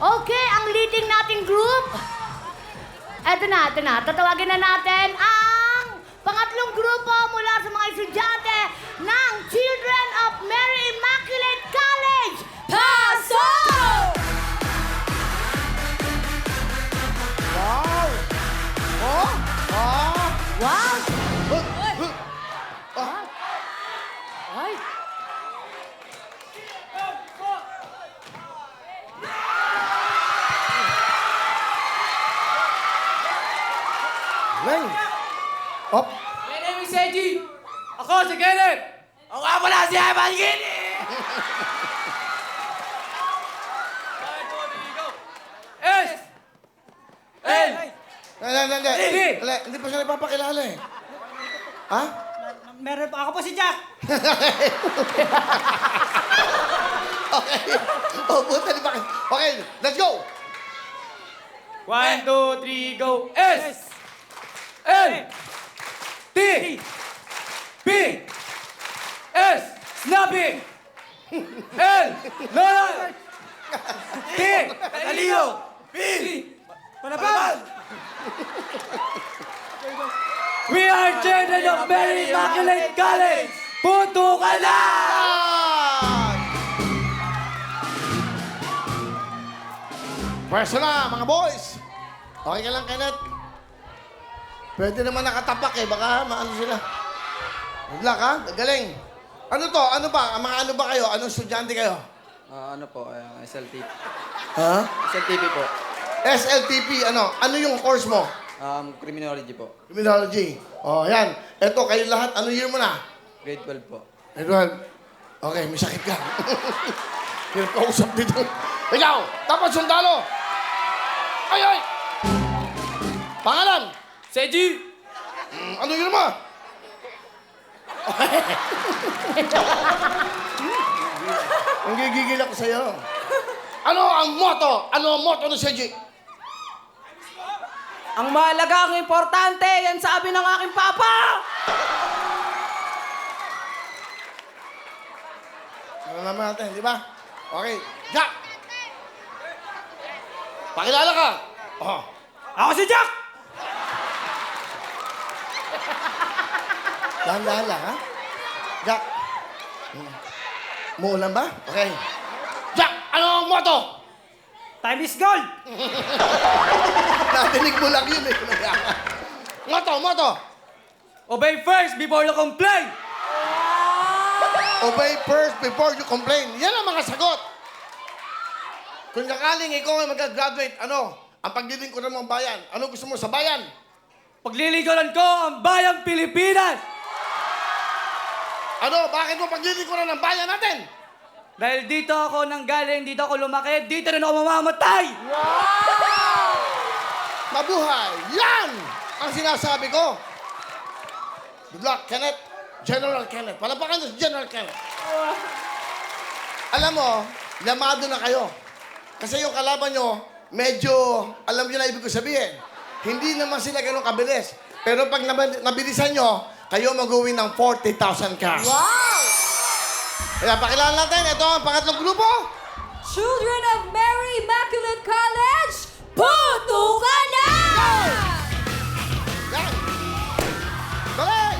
Okay, ang leading nating group. Eto na, eto na. Tatawagin na natin ang pangatlong grupo mula sa mga estudyante ng Children of Mary Immaculate College. Pasok! Wow! Oh! Ah! Wow! Op! My name is Eji. Ako si Kenneth. Ako nga pala si Evan Gini. S. L. Hindi, hindi, hindi. Hindi. Hindi, hindi pa siya nagpapakilala eh. Ha? Meron pa ako po si Jack. Okay. Oh, buta ba? Okay, let's go! One, two, three, go. S. L. T. P. S. Snappy. L. Lola. T. Talio. P. Palaban. We are children of Mary Immaculate College. Puto ka! Ah! Pwesto na, mga boys! Okay ka lang, Kenneth? Pwede naman nakatapak eh, baka maano sila. Good luck, ha? Galing. Ano to? Ano ba? Ang Mga ano ba kayo? Anong estudyante kayo? Ah, ano po, uh, SLTP. Ha? SLTP po. SLTP, ano? Ano yung course mo? Um, criminology po. Criminology. Oh, yan. Eto, kayo lahat, ano year mo na? Grade 12 po. Edward, okay, may sakit ka. Hirap ka usap dito. Ikaw, dapat sundalo. Ay, ay! Pangalan? Seji. Mm, Ano yun mo? Ang gigigil ako sa'yo. Ano ang motto? Ano ang motto ng Seji? Ang mahalaga, ang importante, yan sabi ng aking papa! Ano naman natin, di ba? Okay, Jack! Pakilala ka! Oh. Ako si Jack! Dahan-dahan lang, ha? Jack. Muulan ba? Okay. Jack, ano ang motto? Time is gold! Nadinig mo lang yun eh. motto, motto. Obey first before you complain. Obey first before you complain. Yan ang mga sagot. Kung sakaling ikaw ay mag-graduate, ano? Ang paglilingkuran mo ang bayan. Ano gusto mo sa bayan? Paglilingkuran ko ang bayang Pilipinas. Ano? Bakit mo paglilingkuran ang bayan natin? Dahil dito ako nanggaling, dito ako lumaki, dito rin ako mamamatay. Mabuhay! Yan! Ang sinasabi ko. Good luck, Kenneth. General Kenneth. Palapakan niyo si General Kenneth. Alam mo, lamado na kayo. Kasi yung kalaban nyo, medyo, alam nyo na ibig ko sabihin. Hindi naman sila ganun kabilis. Pero pag nab- nabilisan nyo, kayo mag-uwi ng 40,000 cash. Wow! Kaya pakilala natin, ito ang pangatlong grupo. Children of Mary Immaculate College. Puto ka na! Yan! Dali!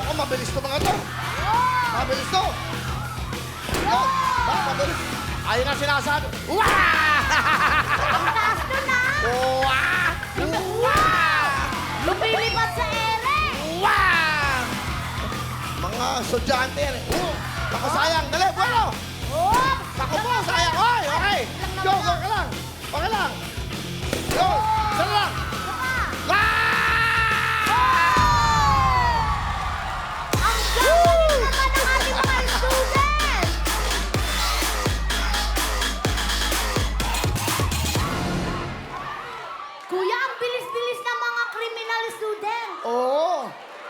Baka mabilis to mga to. Mabilis to. Yan. Mabilis. Ayun ang sinasabi. Wah! Ang taas na! Wah! Wah! Lumilipat sa ere! Wah! Mga estudyante yan. eh. Uh, Ako sayang. Dali, bueno! Oh! Ako po, sayang. Oy, okay.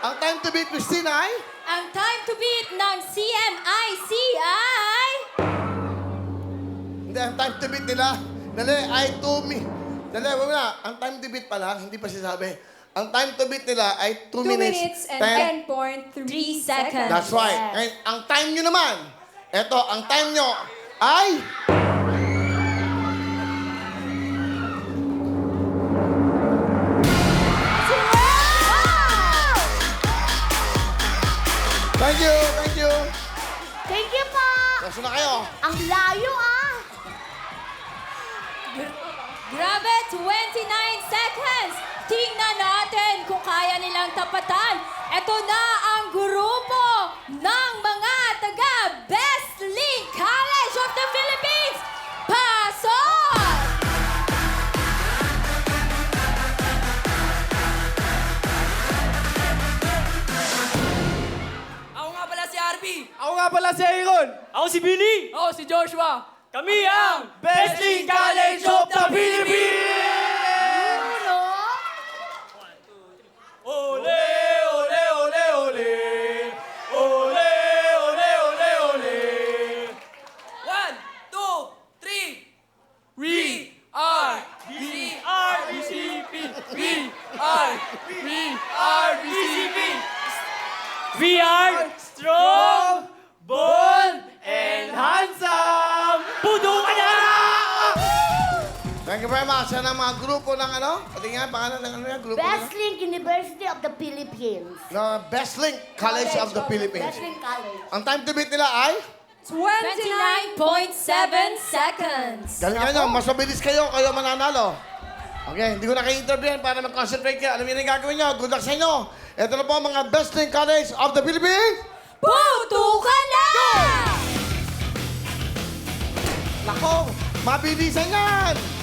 Ang time to beat Christina ay? Ang time to beat ng CMICI! Hindi, ang time to beat nila. Dali, ay to me. Dali, wala na. Ang time to beat pa lang, hindi pa sinasabi. Ang time to beat nila ay 2 2 minutes and 10.3 seconds. That's right. Ngayon, ang time nyo naman, eto, ang time nyo ay... Thank you, thank you. Thank you po! Kaso na kayo. Ang layo ah! Grabe, 29 seconds! Tingnan natin kung kaya nilang tapatan. Ito na ang grupo ng mga taga si Billy! Ako si Joshua. Kami ang Best League you very much. Yan ang mga grupo ng ano? Pati nga, pangalan ng ano yan? Grupo Best ng, Link University of the Philippines. na Best Link College of the Philippines. Best Link College. Ang time to beat nila ay? 29.7 seconds. Galing kayo, mas mabilis kayo, kayo mananalo. Okay, hindi ko na kayo interviewin para mag-concentrate kayo. Alam niyo na yung gagawin niyo. Good luck sa inyo. Ito na po ang mga Best Link College of the Philippines. Putukan na! Nako, mabilisan yan!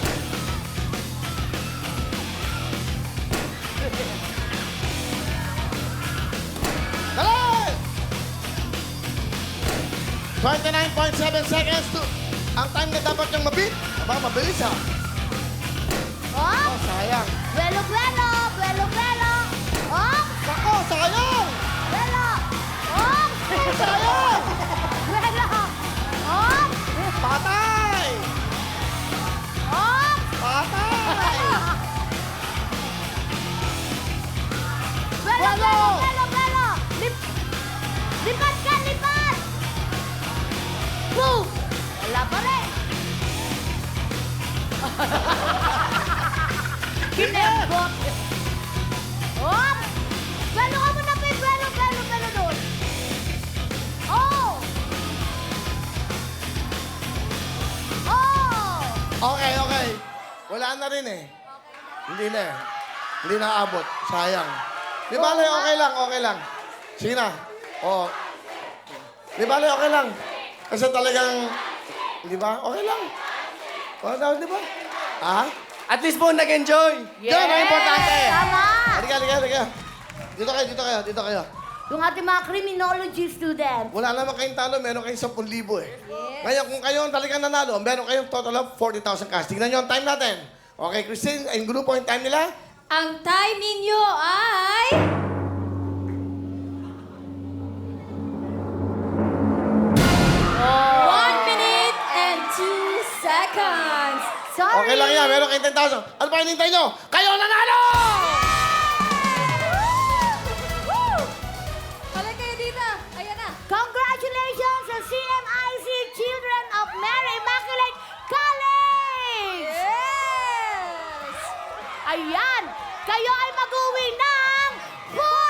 29.7 seconds to... Ang time na dapat niyang mabit. Aba, mabilis ha. Oh, Oh, sayang. buelo, buelo, buelo, buelo. Oh, Nako, sayang! buelo. Oh, Sayang! buelo. Oh, Patay! oh. Patay! Buelo, buelo. Kinembot. Oh! Buelo ka muna, Pin. Buelo, buelo, buelo doon. Oh! Oh! Okay, okay. Wala na rin eh. Hindi na eh. Hindi na abot. Sayang. Di bale, okay lang, okay lang. Sige na. Oo. Di bale, okay lang. Kasi talagang, di ba? Okay lang. Okay lang, di ba? Ha? At least po nag-enjoy. Yan ang importante. Tama! Halika, halika, halika. Dito kayo, dito kayo, dito kayo. Yung ating mga criminology students. Wala naman kayong talo, meron kayong 10,000 eh. Ngayon, kung kayo ang talagang nanalo, meron kayong total of 40,000 cash. Tingnan nyo ang time natin. Okay, Christine, ang grupo, yung time nila? Ang time ninyo ay... seconds. Sorry! Okay lang yan, meron kayong 10,000. Ano pa hinintay nyo? Kayo ang nanalo! Balik kayo dito. Ayan na. Congratulations sa CMIC Children of Mary Immaculate College! Yes! Ayan! Kayo ay mag-uwi ng 40,000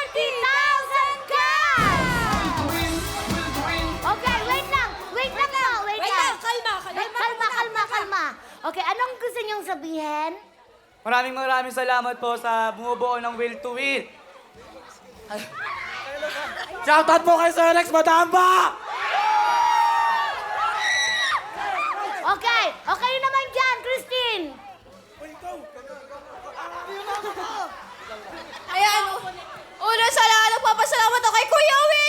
Okay, anong gusto niyong sabihin? Maraming maraming salamat po sa bumubuo ng Will to Will. Shoutout po kay Sir Alex Madamba! Okay, okay naman dyan, Christine. Ayan. Oh. Una sa lahat, nagpapasalamat ako kay Kuya Will!